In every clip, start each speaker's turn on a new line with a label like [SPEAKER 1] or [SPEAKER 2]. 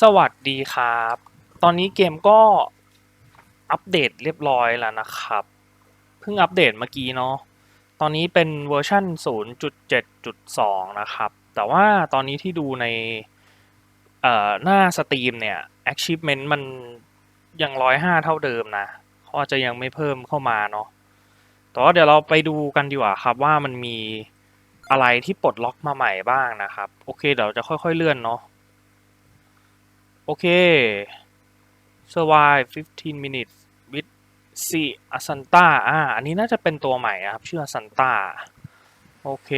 [SPEAKER 1] สวัสดีครับ ตอนนี้เกมก็อัปเดตเรียบร้อยแล้วนะครับ เพิ่งอัปเดตเมื่อกี้เนาะ ตอนนี้เป็นเวอร์ชัน0.7.2 นะครับ แต่ว่าตอนนี้ที่ดูในหน้าสตรีมเนี่ย achievement มันยังร้อยห้าเท่าเดิมนะเขาอาจจะยังไม่เพิ่มเข้ามาเนาะ แต่ว่าเดี๋ยวเราไปดูกันดีกว่าครับว่ามันมีอะไรที่ปลดล็อกมาใหม่บ้างนะครับ โอเคเดี๋ยวจะค่อยๆเลื่อนเนาะ โอเค survive 15 minutes with C Asanta อ่า อันนี้น่าจะเป็นตัวใหม่นะครับ ชื่อ Asanta โอเค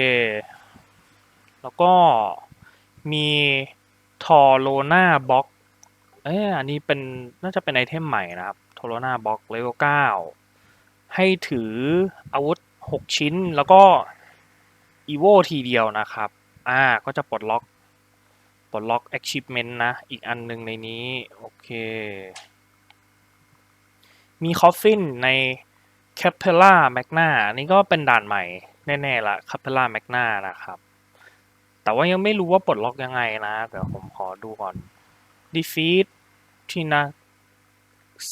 [SPEAKER 1] แล้วก็มีทอโลนาบ็อกเอ้ยอันนี้เป็นน่าจะเป็นไอเทมใหม่นะครับทอโลนาบ็อกเลเวล9ให้ถืออาวุธ 6 ชิ้นแล้วก็อีโวทีเดียวนะครับ อ่า ก็จะปลดล็อก ปลดล็อก achievement นะ อีกอันหนึ่งในนี้ โอเค มี coffin ใน Capella Magna อันนี้ก็เป็นด่านใหม่ แน่ๆละ Capella Magna นะครับ แต่ว่ายังไม่รู้ว่าปลดล็อกยังไงนะ เดี๋ยวผมขอดูก่อน defeat ทีนา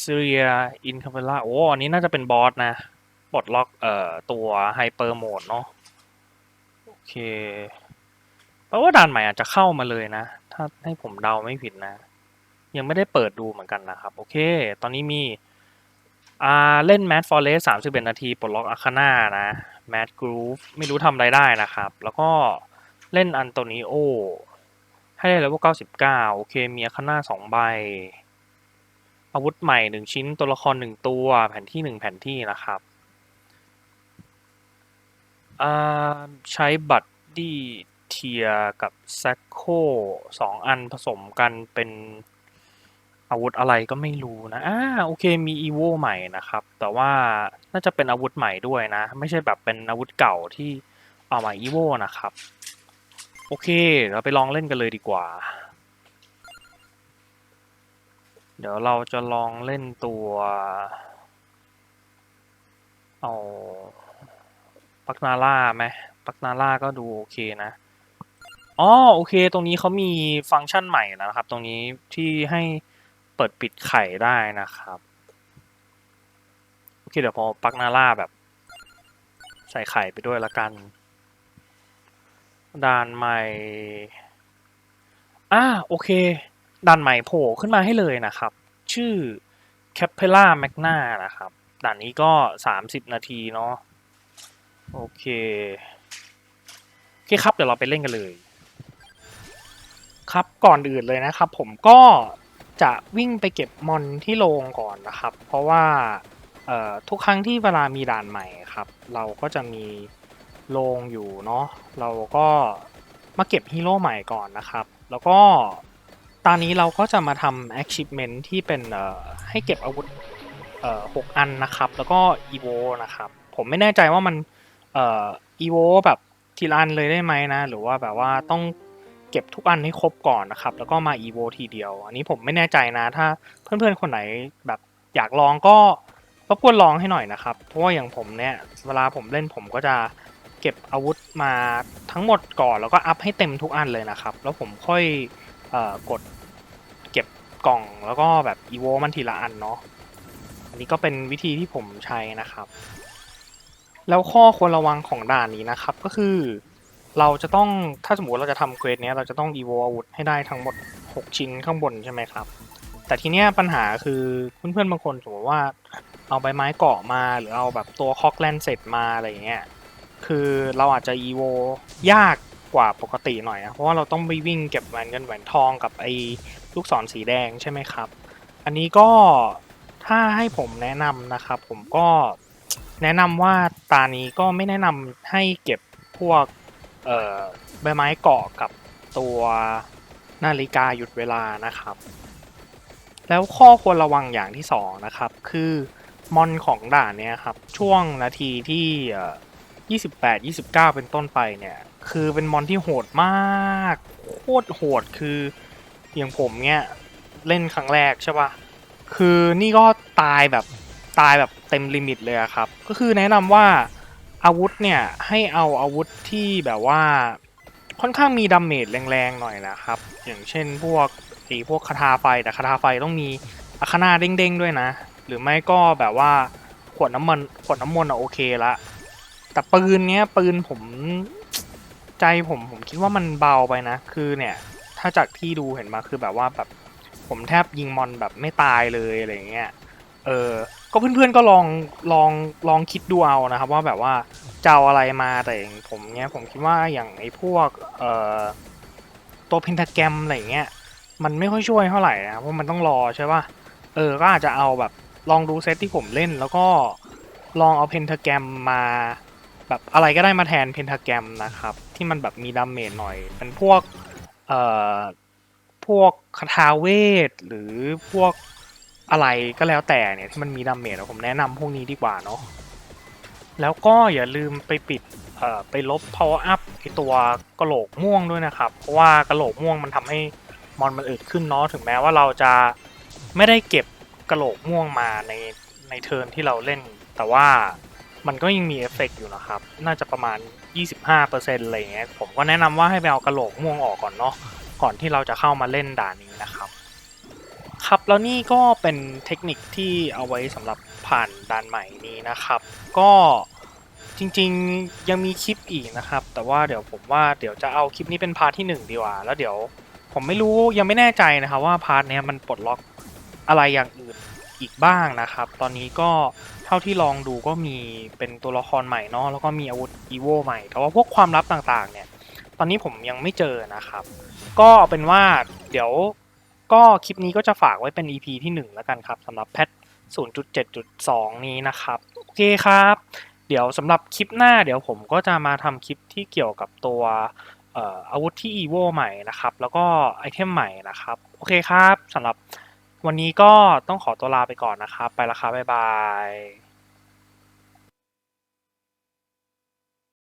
[SPEAKER 1] Syria in Capella โอ้อันนี้น่าจะเป็นบอสนะปลดล็อกเอ่อตัว Hyper Mode เนาะโอเค เพราะว่าด่านใหม่อาจจะเข้ามาเลยนะ ถ้าให้ผมเดาไม่ผิดนะ ยังไม่ได้เปิดดูเหมือนกันนะครับ โอเค ตอนนี้มีอ่าเล่น Mad Forest 31นาทีปลดล็อกอาคาน่านะ Mad Groove ไม่รู้ทำอะไรได้นะครับ แล้วก็เล่นอันโตนิโอ ให้ได้เลเวล99โอเค มีอาคาน่า2ใบ อาวุธใหม่1ชิ้นตัวละคร1ตัวแผนที่1แผนที่นะครับอ่าใช้บัตรดี เทียกับแซคโคสองอันผสมกันเป็นอาวุธอะไรก็ไม่รู้นะ อ่า โอเค มีอีโวใหม่นะครับ แต่ว่าน่าจะเป็นอาวุธใหม่ด้วยนะ ไม่ใช่แบบเป็นอาวุธเก่าที่เอามาอีโวนะครับ โอเค เราไปลองเล่นกันเลยดีกว่า เดี๋ยวเราจะลองเล่นตัว เอาปักนาล่าไหมปักนาล่าก็ดูโอเคนะ อ๋อ โอเค ตรงนี้เขามีฟังก์ชันใหม่นะครับ ตรงนี้ที่ให้เปิดปิดไข่ได้นะครับ โอเค เดี๋ยวพอปักนาล่าแบบ ใส่ไข่ไปด้วยละกัน ด่านใหม่ อ่า โอเค ด่านใหม่โผล่ขึ้นมาให้เลยนะครับ ชื่อ Capella Magna นะครับ ด่านนี้ก็ 30 นาทีเนาะ โอเค โอเคครับ เดี๋ยวเราไปเล่นกันเลย ครับก่อนอื่นเลยนะครับ ผมก็จะวิ่งไปเก็บมอนที่โรงก่อนนะครับ เพราะว่าทุกครั้งที่เวลามีด่านใหม่ครับ เราก็จะมีโรงอยู่เนาะเราก็มาเก็บฮีโร่ใหม่ก่อนนะครับ แล้วก็ตอนนี้เราก็จะมาทำ achievement ที่เป็นให้เก็บอาวุธหกอันนะครับ แล้วก็ evo นะครับ ผมไม่แน่ใจว่ามันอ่อ evo แบบทีละอันเลยได้ไหมนะ หรือว่าแบบว่าต้อง เก็บทุกอันให้ครบก่อนนะครับ แล้วก็มา evo ทีเดียว อันนี้ผมไม่แน่ใจนะ ถ้าเพื่อนๆคนไหนแบบอยากลองก็รบกวนลองให้หน่อยนะครับ เพราะว่าอย่างผมเนี่ยเวลาผมเล่นผมก็จะเก็บอาวุธมาทั้งหมดก่อน แล้วก็อัพให้เต็มทุกอันเลยนะครับ แล้วผมค่อยออกดเก็บกล่องแล้วก็แบบ evo มันทีละอันเนาะอันนี้ก็เป็นวิธีที่ผมใช้นะครับ แล้วข้อควรระวังของด่านนี้นะครับก็คือ เราจะต้องถ้าสมมติเราจะทำเควสเนี้ยเราจะต้อง evo อาวุธให้ได้ทั้งหมด 6 ชิ้นข้างบนใช่ไหมครับ แต่ทีเนี้ยปัญหาคือเพื่อนๆบางคนสมมติว่าเอาใบไม้เกาะมาหรือเอาแบบตัวคอกแลนเสร็จมาอะไรเงี้ยคือเราอาจจะ evo ยากกว่าปกติหน่อยนะเพราะว่าเราต้องไปวิ่งเก็บแหวนเงินแหวนทองกับไอ้ลูกศรสีแดงใช่ไหมครับ อันนี้ก็ถ้าให้ผมแนะนำนะครับ ผมก็แนะนำว่าตานี้ก็ไม่แนะนำให้เก็บพวก เอ่อใบไม้เกาะกับตัวนาฬิกาหยุดเวลานะครับ แล้วข้อควรระวังอย่างที่สองนะครับ คือมอนของด่านเนี้ยครับ ช่วงนาทีที่ 28 29 เป็นต้นไปเนี่ย คือเป็นมอนที่โหดมาก โคตรโหดคืออย่างผมเนี่ยเล่นครั้งแรกใช่ปะคือนี่ก็ตายแบบตายแบบเต็มลิมิตเลยครับ ก็คือแนะนำว่า อาวุธเนี่ยให้เอาอาวุธที่แบบว่าค่อนข้างมีดาเมจแรงๆหน่อยนะครับ อย่างเช่นพวกไอตีพวกคาถาไฟแต่คาถาไฟต้องมีอาคานาเด้งๆด้วยนะ หรือไม่ก็แบบว่าขวดน้ำมันขวดน้ำมนต์อะโอเคละแต่ปืนเนี้ยปืนผมใจผมผมคิดว่ามันเบาไปนะ คือเนี่ยถ้าจากที่ดูเห็นมาคือแบบว่าแบบผมแทบยิงมอนแบบไม่ตายเลยอะไรเงี้ยเออ ก็เพื่อนๆก็ลองลองลองคิดดูเอานะครับ ว่าแบบว่าจะเอาอะไรมาแต่อย่างผมเนี้ยผมคิดว่าอย่างไอ้พวกเอ่อตัวเพนทาแกรมอะไรเงี้ยมันไม่ค่อยช่วยเท่าไหร่นะเพราะมันต้องรอใช่ป่ะเออก็อาจจะเอาแบบลองดูเซตที่ผมเล่น แล้วก็ลองเอาเพนทาแกรมมาแบบอะไรก็ได้มาแทนเพนทาแกรมนะครับ ที่มันแบบมีดาเมจหน่อยเป็นพวกเอ่อพวกคาถาเวทหรือพวก อะไรก็แล้วแต่เนี่ยที่มันมีดาเมจผมแนะนำพวกนี้ดีกว่าเนาะแล้วก็อย่าลืมไปปิดเอ่อไปลบ power up ไอตัวกระโหลกม่วงด้วยนะครับ เพราะว่ากระโหลกม่วงมันทำให้มอนมันอึดขึ้นเนาะถึงแม้ว่าเราจะไม่ได้เก็บกระโหลกม่วงมาในในเทิร์นที่เราเล่น แต่ว่ามันก็ยังมีเอฟเฟกต์อยู่นะครับ น่าจะประมาณ 25%อะไรอย่างเงี้ยผมก็แนะนำว่าให้ไปเอากระโหลกม่วงออกก่อนเนาะก่อนที่เราจะเข้ามาเล่นด่านนี้นะครับ ครับแล้วนี่ก็เป็นเทคนิคที่เอาไว้สำหรับผ่านด่านใหม่นี้นะครับ ก็จริงๆยังมีคลิปอีกนะครับ แต่ว่าเดี๋ยวผมว่าเดี๋ยวจะเอาคลิปนี้เป็นพาร์ทที่หนึ่งดีกว่า แล้วเดี๋ยวผมไม่รู้ยังไม่แน่ใจนะครับว่าพาร์ทเนี้ยมันปลดล็อกอะไรอย่างอื่นอีกบ้างนะครับ ตอนนี้ก็เท่าที่ลองดูก็มีเป็นตัวละครใหม่เนาะแล้วก็มีอาวุธอีโวใหม่ แต่ว่าพวกความลับต่างๆเนี่ย ตอนนี้ผมยังไม่เจอนะครับ ก็เอาเป็นว่าเดี๋ยว ก็คลิปนี้ก็จะฝากไว้เป็น EP ที่ 1 แล้วกันครับสำหรับแพท 0.7.2 นี้นะครับ โอเคครับ เดี๋ยวสำหรับคลิปหน้าเดี๋ยวผมก็จะมาทำคลิปที่เกี่ยวกับตัวอาวุธที่ EVO ใหม่นะครับ แล้วก็ไอเทมใหม่นะครับ โอเคครับสำหรับวันนี้ก็ต้องขอตัวลาไปก่อนนะครับ ไปละครับบ๊ายบาย